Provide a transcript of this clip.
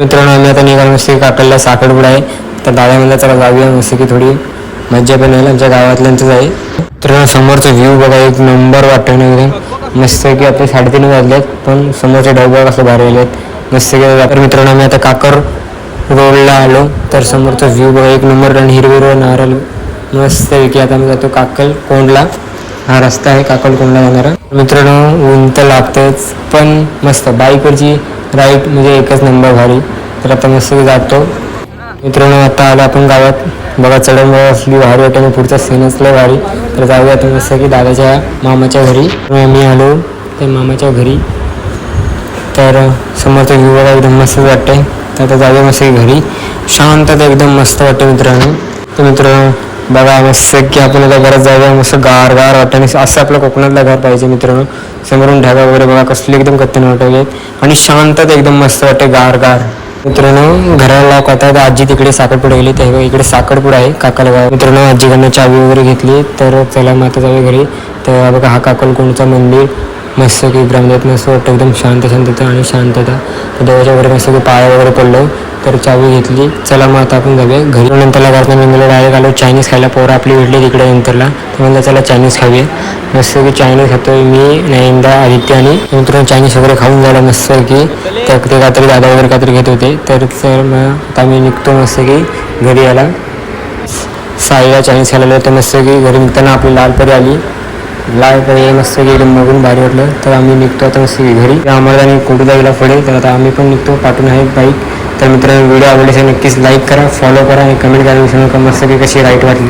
मित्रांनो आम्ही आता निघालो मस्ती काकडला साखरपुडा आहे. तर दादा म्हणला चला जाऊया मस्त की थोडी मज्जा पण येईल. आमच्या गावातल्यांचंच आहे. मित्रांनो समोरचा व्ह्यू बघा एक नंबर वाटतो वगैरे एकदम मस्त की आपले साडेतीन वाजलेत पण समोरचे ढग कसं भारी आले आहेत मस्त की तर मित्रांनो आम्ही आता काकर रोडला आलो. तर समोरचा व्ह्यू बघा एक नंबर आणि हिरवीवर नारळ. मस्त की आता आम्ही जातो काकल कोंडला हा रस्ता आहे काकल कोंडला जाणारा. मित्रांनो ऊन तर लागतेच पण मस्त. बाईकवरची राईट म्हणजे एकच नंबर भारी तर आता मस्त जातो. मित्रांनो आता आलो आपण गावात. बघा चढण असली भारी वाटते आणि पुढचा सीन असला भारी. तर जाऊया आता मस्त की दादाच्या मामाच्या घरी. आम्ही आलो त्या मामाच्या घरी. तर समोरचा व्ह्यू बघा एकदम मस्त वाटते तर आता जाऊया मस्त की घरी. शांतता एकदम मस्त वाटते मित्रांनो. तर मित्रांनो बघा मस्त की आपण आता घरात जाऊया. मस्त गार गार वाटतं आणि असं आपलं कोकणातलं घर पाहिजे मित्रांनो. समोरून ढगा वगैरे बघा कसले एकदम कत्तन आहेत आणि शांतता एकदम मस्त वाटते गार गार मित्रांनो घराला लॉक आजी तिकडे साखरपुडा गेली तेव्हा इकडे साखरपुडा आहे काकाला गाव मित्रांनो आजीकडनं चावी वगैरे घेतली तर चला माता जावे जाऊया घरी. तर बघा हा काकलकोणचं मंदिर. मस्त की ग्रामदेत मस्त वाटतं एकदम शांत शांतता आणि शांतता. तर देवाच्या वगैरे मस्त की पाया वगैरे पडलो तर चावी घेतली. चला मग आता आपण जाऊया घरी. नंतरला घरात मी डायरेक्ट आलो चायनीज खायला पोरं आपली भेटली तिकडे नंतरला. तर म्हणलं चला चायनीज खाऊया. मस्त की चायनीज खातोय मी नयनदा आदित्य आणि मित्रांनो चायनीज वगैरे खाऊन झालं मस्त की त्या ते कातरी दादा वगैरे कातरी घेत होते. तर तर मग आता मी निघतो मस्त की घरी आला साईला चायनीज खायला होतं तर मस्त की घरी निघताना आपली लालपरी आली. लाल परी मस्त की एकदम बघून भारी वाटलं. तर आम्ही निघतो आता मस्त की घरी. आम्हाला आणि कुठं गेला पुढे? तर आता आम्ही पण निघतो पाठवून आहे बाईक तर मित्रांनो व्हिडिओ आवडल्यास नक्कीच लाईक करा फॉलो करा आणि कमेंट करा. विसरू नका मस्त की कशी राईट वाटली.